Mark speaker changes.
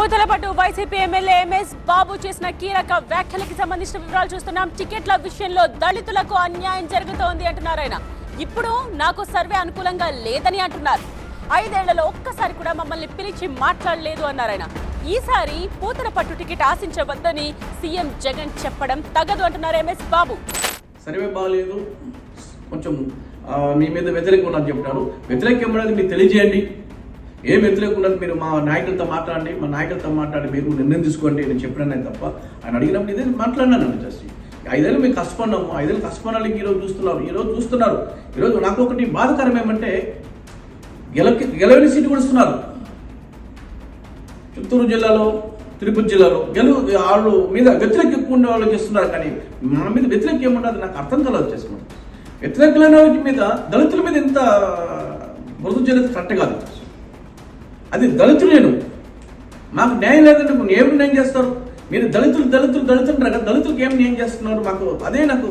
Speaker 1: Puthalapattu YCP MLA MS Babu చేసిన కీలక వ్యాఖ్యలకి సంబంధించిన వివరాలు చూస్తున్నాం. టికెట్ల విషయంలో దళితులకు అన్యాయం జరుగుతోంది అంటున్నారు ఆయన. ఇప్పుడు నాకు సర్వే అనుకూలంగా లేదని అంటున్నారు. ఐదేళ్ళలో ఒక్కసారి కూడా మమ్మల్ని పిలిచి మాట్లాడలేదు అన్నారు ఆయన. ఈసారి పూతలపట్టు టికెట్ ఆశించవద్దని సీఎం జగన్ చెప్పడం తగదు అంటున్నారు ఎంఎస్ బాబు.
Speaker 2: సర్వే బాగాలేదు కొంచెం మీ మీద వ్యతిరేకం ఉన్నది చెప్తారు వ్యతిరేకం తెలియజేయండి. ఏం వ్యతిరేకం మీరు మా నాయకులతో మాట్లాడండి మా నాయకులతో మాట్లాడి మీరు నిర్ణయం తీసుకోండి నేను చెప్పినా తప్ప ఆయన అడిగినప్పుడు ఇదే మాట్లాడినాను జస్ట్. ఐదేళ్ళు మేము కష్టపడినాము ఐదేళ్ళు కష్టపడాలి ఈరోజు చూస్తున్నారు ఈరోజు చూస్తున్నారు. ఈరోజు నాకు ఒకటి బాధకరం ఏమంటే గెలకి గెలవని సీటు కూడా ఇస్తున్నారు. చిత్తూరు జిల్లాలో తిరుపతి జిల్లాలో గెలు వాళ్ళు మీద వ్యతిరేక ఎక్కువ ఉండే వాళ్ళకి ఇస్తున్నారు కానీ మన మీద వ్యతిరేక ఏమున్నది నాకు అర్థం కలదు చేసుకున్నాను వ్యతిరేకమైన మీద దళితుల మీద ఎంత మృదు చేయలేదు కరెక్ట్ కాదు. అది దళితులు నేను. మాకు న్యాయం లేదంటే ఇప్పుడు ఏమి న్యాయం చేస్తారు? మీరు దళితులు దళితులు దళితులు దళితులకు ఏం న్యాయం చేస్తున్నారు మాకు? అదే నాకు